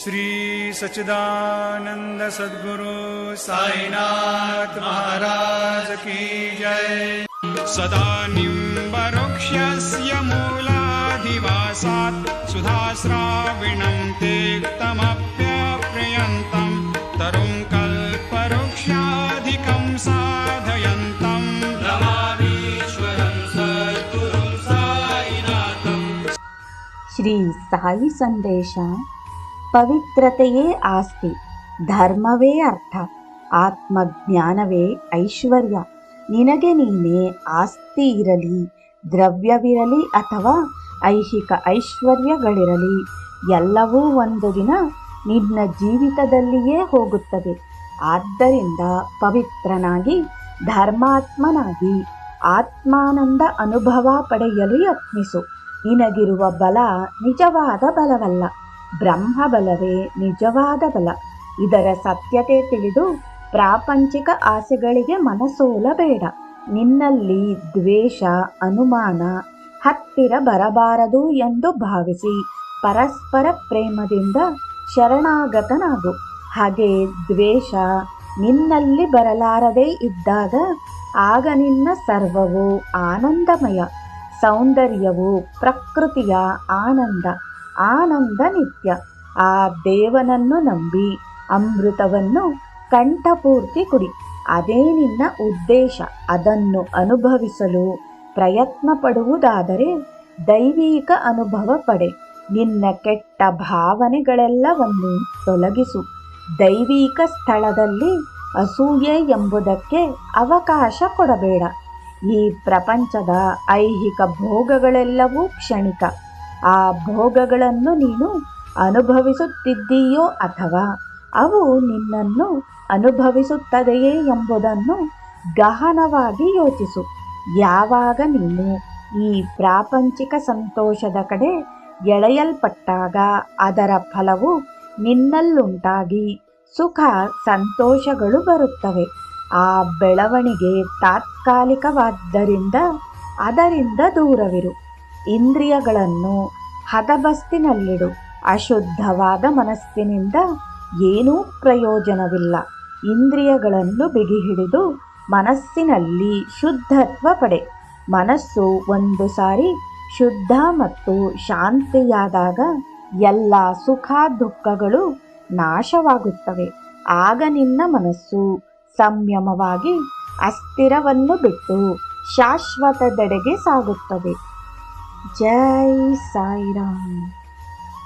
श्रीसच्चिदानन्दसद्गुरु महाराज की जय। सदा निक्षस्य मूलाधिवासात् सुधाश्राविणम् ते तमप्यप्रयन्तम् तरुङ्कल्पवृक्षाधिकम् साधयन्तम् श्री साई सन्देशा ಪವಿತ್ರತೆಯೇ ಆಸ್ತಿ. ಧರ್ಮವೇ ಅರ್ಥ. ಆತ್ಮಜ್ಞಾನವೇ ಐಶ್ವರ್ಯ. ನಿನಗೆ ನೀನೇ ಆಸ್ತಿ ಇರಲಿ, ದ್ರವ್ಯವಿರಲಿ ಅಥವಾ ಐಹಿಕ ಐಶ್ವರ್ಯಗಳಿರಲಿ, ಎಲ್ಲವೂ ಒಂದು ದಿನ ನಿನ್ನ ಜೀವಿತದಲ್ಲಿಯೇ ಹೋಗುತ್ತದೆ ಆದ್ದರಿಂದ ಪವಿತ್ರನಾಗಿ, ಧರ್ಮಾತ್ಮನಾಗಿ ಆತ್ಮಾನಂದ ಅನುಭವ ಪಡೆಯಲು ಯತ್ನಿಸು. ನಿನಗಿರುವ ಬಲ ನಿಜವಾದ ಬಲವಲ್ಲ. ಬ್ರಹ್ಮಬಲವೇ ನಿಜವಾದ ಬಲ. ಇದರ ಸತ್ಯತೆ ತಿಳಿದು ಪ್ರಾಪಂಚಿಕ ಆಸೆಗಳಿಗೆ ಮನಸೋಲಬೇಡ. ನಿನ್ನಲ್ಲಿ ದ್ವೇಷ, ಅನುಮಾನ, ಹತ್ತಿರ ಬರಬಾರದು ಎಂದು ಭಾವಿಸಿ ಪರಸ್ಪರ ಪ್ರೇಮದಿಂದ ಶರಣಾಗತನಾಗು. ಹಾಗೆ ದ್ವೇಷ ನಿನ್ನಲ್ಲಿ ಬರಲಾರದೇ ಇದ್ದಾಗ ಆಗ ನಿನ್ನ ಸರ್ವವು ಆನಂದಮಯ, ಸೌಂದರ್ಯವು ಪ್ರಕೃತಿಯ ಆನಂದ. ಆನಂದ ನಿತ್ಯ. ಆ ದೇವನನ್ನು ನಂಬಿ ಅಮೃತವನ್ನು ಕಂಠಪೂರ್ತಿ ಕುಡಿ. ಅದೇ ನಿನ್ನ ಉದ್ದೇಶ. ಅದನ್ನು ಅನುಭವಿಸಲು ಪ್ರಯತ್ನ ಪಡುವುದಾದರೆ ದೈವಿಕ ಅನುಭವ ಪಡೆ. ನಿನ್ನ ಕೆಟ್ಟ ಭಾವನೆಗಳೆಲ್ಲವನ್ನು ತೊಲಗಿಸು. ದೈವಿಕ ಸ್ಥಳದಲ್ಲಿ ಅಸೂಯೆ ಎಂಬುದಕ್ಕೆ ಅವಕಾಶ ಕೊಡಬೇಡ. ಈ ಪ್ರಪಂಚದ ಐಹಿಕ ಭೋಗಗಳೆಲ್ಲವೂ ಕ್ಷಣಿಕ. ಆ ಭೋಗಗಳನ್ನು ನೀನು ಅನುಭವಿಸುತ್ತಿದ್ದೀಯೋ ಅಥವಾ ಅವು ನಿನ್ನನ್ನು ಅನುಭವಿಸುತ್ತದೆಯೇ ಎಂಬುದನ್ನು ಗಹನವಾಗಿ ಯೋಚಿಸು. ಯಾವಾಗ ನೀನು ಈ ಪ್ರಾಪಂಚಿಕ ಸಂತೋಷದ ಕಡೆ ಎಳೆಯಲ್ಪಟ್ಟಾಗ ಅದರ ಫಲವು ನಿನ್ನಲ್ಲುಂಟಾಗಿ ಸುಖ ಸಂತೋಷಗಳು ಬರುತ್ತವೆ. ಆ ಬೆಳವಣಿಗೆ ತಾತ್ಕಾಲಿಕವಾದ್ದರಿಂದ ಅದರಿಂದ ದೂರವಿರು. ಇಂದ್ರಿಯಗಳನ್ನು ಹದಬಸ್ತಿನಲ್ಲಿಡು. ಅಶುದ್ಧವಾದ ಮನಸ್ಸಿನಿಂದ ಏನೂ ಪ್ರಯೋಜನವಿಲ್ಲ. ಇಂದ್ರಿಯಗಳನ್ನು ಬಿಗಿಹಿಡಿದು ಮನಸ್ಸಿನಲ್ಲಿ ಶುದ್ಧತ್ವ ಪಡೆ. ಮನಸ್ಸು ಒಂದು ಸಾರಿ ಶುದ್ಧ ಮತ್ತು ಶಾಂತಿಯಾದಾಗ ಎಲ್ಲ ಸುಖ ದುಃಖಗಳು ನಾಶವಾಗುತ್ತವೆ. ಆಗ ನಿನ್ನ ಮನಸ್ಸು ಸಂಯಮವಾಗಿ ಅಸ್ಥಿರವನ್ನು ಬಿಟ್ಟು ಶಾಶ್ವತದೆಡೆಗೆ ಸಾಗುತ್ತದೆ. जय साई राम